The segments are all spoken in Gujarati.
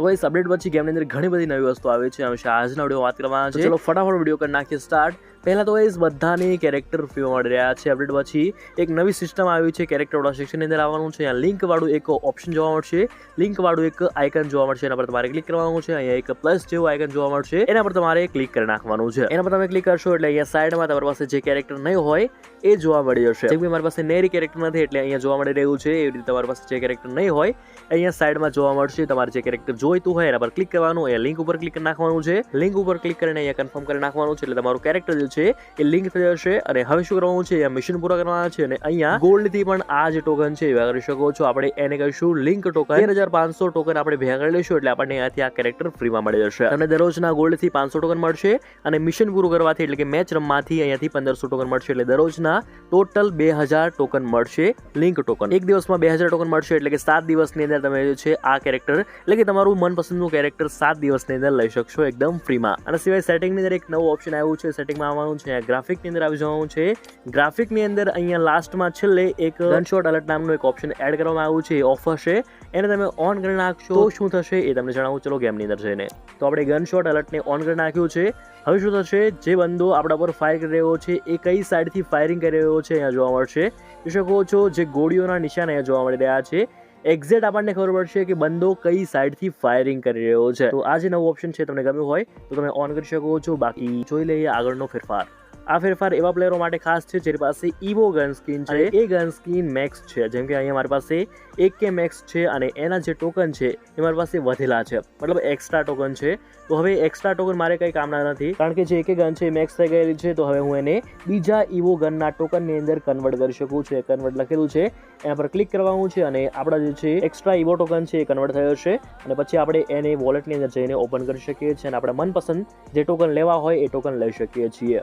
તો એ અપડેટ પછી ગેમની અંદર ઘણી બધી નવી વસ્તુ આવે છે. વિશે આજના વીડિયો વાત કરવાના છે ચલો ફટાફટ વીડિયો કરી નાખીએ સ્ટાર્ટ પહેલા તો એ બધાની કેરેક્ટર ફી મળી રહ્યા છે. અપડેટ પછી એક નવી સિસ્ટમ આવી છે કેરેક્ટર વાળા સેક્શનની અંદર આવવાનું છે. અહીંયા લિંકવાળું એક ઓપ્શન જોવા મળશે. લિંકવાળું એક આઇકન જોવા મળશે. એના પર તમારે ક્લિક કરવાનું છે. અહીંયા એક પ્લસ જેવું આઇકન જોવા મળશે. એના પર તમારે ક્લિક કરી નાખવાનું છે. એના પર તમે ક્લિક કરશો એટલે અહીંયા સાઈડમાં તમારી પાસે જે કેરેક્ટર નહીં હોય, એ જોવા મળી જશે. જેમ કે મારી પાસે નેરી કેરેક્ટર નથી એટલે અહીંયા જોવા મળી રહ્યું છે. એવી રીતે તમારી પાસે જે કેરેક્ટર નહીં હોય, અહીંયા સાઈડમાં જોવા મળશે. તમારે જે કેરેક્ટર જોઈતું હોય એના પર ક્લિક કરવાનું. એ લિંક ઉપર ક્લિક કરી નાખવાનું છે. લિંક ઉપર ક્લિક કરીને અહીંયા કન્ફર્મ કરી નાખવાનું છે. એટલે તમારું કેરેક્ટર છે, એ લિંક થઈ જશે. અને હવે શું કરવાનું છે મિશન પૂરા કરવાના છે અને અહીંયા ગોલ્ડથી પણ આ જે ટોકન છે એવા કરી શકો છો. આપણે એને કહીશું લિંક ટોકન તેર હજાર પાંચસો ટોકન આપણે ભેગા કરી લઈશું, એટલે આપણને અહીંયાથી આ કેરેક્ટર ફ્રીમાં મળી જશે. અને દરરોજના ગોલ્ડથી પાંચસો ટોકન મળશે અને મિશન પૂરું કરવાથી, એટલે કે મેચ રમવાથી અહીંયાથી પંદરસો ટોકન મળશે. એટલે દરરોજના ટોટલ બે હજાર ટોકન મળશે લિંક ટોકન એક દિવસમાં બે હજાર ટોકન મળશે, એટલે કે સાત દિવસની અંદર તમે જે છે, આ કેરેક્ટર એટલે કે તમારું મનપસંદનું કેરેક્ટર સાત દિવસની અંદર લઈ શકશો એકદમ ફ્રીમાં અને સિવાય સેટિંગની અંદર એક નવું ઓપ્શન આવ્યું છે સેટિંગમાં આવવાનું છે. ગ્રાફિકની અંદર આવી જવાનું છે. ગ્રાફિકની અંદર અહીંયા લાસ્ટમાં છેલ્લે એક ગનશોટ અલર્ટ નામનું એક ઓપ્શન એડ કરવામાં આવ્યું છે. ઓફર છે. એને તમે ઓન કરી નાખશો શું થશે એ તમને જણાવું. ચલો ગેમની અંદર જઈને. તો આપણે ગનશોટ અલર્ટને ઓન કરી નાખ્યું છે. હવે શું થશે? જે બંદો આપણા પર ફાયર કરી રહ્યો છે, એ કઈ સાઈડથી ફાયરિંગ કરી રહ્યો છે, અહીંયા જોવા મળશે. જોઈ શકો છો, જે ગોળીઓના નિશાન અહીંયા જોવા મળી રહ્યા છે. એક્ઝેક્ટ આપણને ખબર પડશે કે બંદો કઈ સાઈડથી ફાયરિંગ કરી રહ્યો છે. તો આ જે નવું ઓપ્શન છે, તમને ગમ્યું હોય, તો તમે ઓન કરી શકો છો. બાકી જોઈ લઈએ આગળનો ફેરફાર. આ ફેરફાર એવા પ્લેયરો માટે ખાસ છે જેની પાસે ઈવો ગન સ્કીન છે. એ ગન સ્કીન મેક્સ છે. જેમ કે અહીંયા મારી પાસે એક કે મેક્સ છે અને એના જે ટોકન છે એ મારી પાસે વધેલા છે. મતલબ એક્સ્ટ્રા ટોકન છે. તો હવે એક્સ્ટ્રા ટોકન મારે કંઈ કામના નથી. કારણ કે જે એક ગન છે મેક્સ થઈ ગયેલી છે. તો હવે હું એને બીજા ઈવો ગનના ટોકનની અંદર કન્વર્ટ કરી શકું છું. કન્વર્ટ લખેલું છે. એના પર ક્લિક કરવાનું છે અને આપણા જે છે એક્સ્ટ્રા ઈવો ટોકન છે એ કન્વર્ટ થયો છે. અને પછી આપણે એને વોલેટની અંદર જઈને ઓપન કરી શકીએ છીએ અને આપણા મનપસંદ જે ટોકન લેવા હોય એ ટોકન લઈ શકીએ છીએ.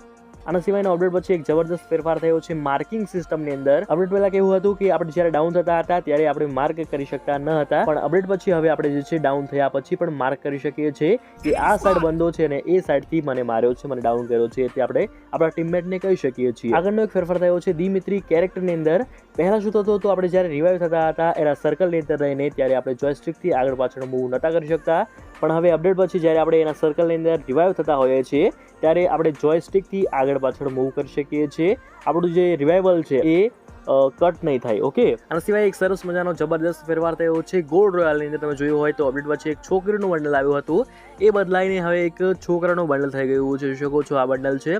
આના સિવાયનો અપડેટ પછી એક જબરદસ્ત ફેરફાર થયો છે માર્કિંગ સિસ્ટમની અંદર. અપડેટ પહેલા કેવું હતું કે આપણે જ્યારે ડાઉન થતા હતા ત્યારે આપણે માર્ક કરી શકતા ન હતા. પણ અપડેટ પછી હવે આપણે જે છે ડાઉન થયા પછી પણ માર્ક કરી શકીએ છીએ કે આ સાઈડ બંધો છે ને એ સાઈડથી મને માર્યો છે, મને ડાઉન કર્યો છે. તે આપણે આપણા ટીમમેટને કહી શકીએ છીએ. આગળનો એક ફેરફાર થયો છે દિમિત્રી કેરેક્ટરની અંદર. પહેલા શું થતું હતું? આપણે જ્યારે રિવાઇવ થતા હતા, એના સર્કલની અંદર રહીને ત્યારે આપણે જોયસ્ટિકથી આગળ પાછળ મૂવ નહોતા કરી શકતા. પણ હવે અપડેટ પછી જ્યારે આપણે એના સર્કલની અંદર રિવાઇવ થતા હોઈએ છીએ, ત્યારે આપણે જોયસ્ટિકથી આગળ પાછળ મૂવ કરી શકીએ છીએ. આપણું જે રિવાઇવલ છે એ કટ નહીં થાય ઓકે આના સિવાય એક સરસ મજાનો જબરદસ્ત ફેરફાર થયો છે ગોલ્ડ રોયલની અંદર, તમે જોયું હોય તો અપડેટ પછી એક છોકરીનું બંડલ આવ્યું હતું. એ બદલાઈને હવે એક છોકરાનું બંડલ થઈ ગયું છે, જોઈ શકો છો આ બંડલ છે.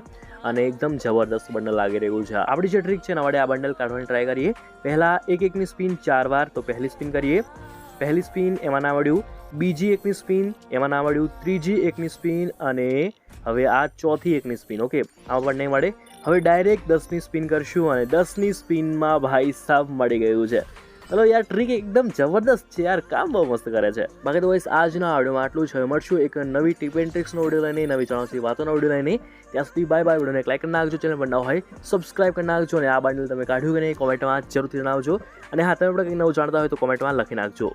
અને એકદમ જબરદસ્ત બંડલ લાગી રહ્યું છે. આપણી જે ટ્રીક છે ને વડે આ બંડલ કાઢવાની ટ્રાય કરીએ. પહેલાં એક એકની સ્પિન ચાર વાર, તો પહેલી સ્પિન કરીએ. પહેલી સ્પિન એમાં ના મળ્યું, બીજી એકની સ્પિન એમાં ના મળ્યું, ત્રીજી એકની સ્પિન અને હવે આ ચોથી એકની સ્પિન ઓકે આમાં પણ નહીં મળે. હવે ડાયરેક્ટ દસની સ્પિન કરશું અને દસની સ્પિનમાં ભાઈ સાફ મળી ગયું છે. ચલો યાર ટ્રીક એકદમ જબરદસ્ત છે યાર, કામ બહુ મસ્ત કરે છે. બાકી તો વૈસ આજના વિડીયોમાં આટલું છે મળશું એક નવી ટીપ એન્ડ ટ્રિક્સનો ઓડિયો લઈને, નવી ચણોથી વાતોનો ઓડિયો લઈને. ત્યાં સુધી બાય બાય વિડીયોને લાઈક કરી નાખજો ચેનલ પર ન હોય સબસ્ક્રાઇબ કરી નાખજો અને આ બાંડલ તમે કાઢ્યું કે નહીં કોમેન્ટમાં જરૂરથી જણાવજો. અને હા, તમે પણ કંઈક નવું જાણતા હોય તો કોમેન્ટમાં લખી નાખજો.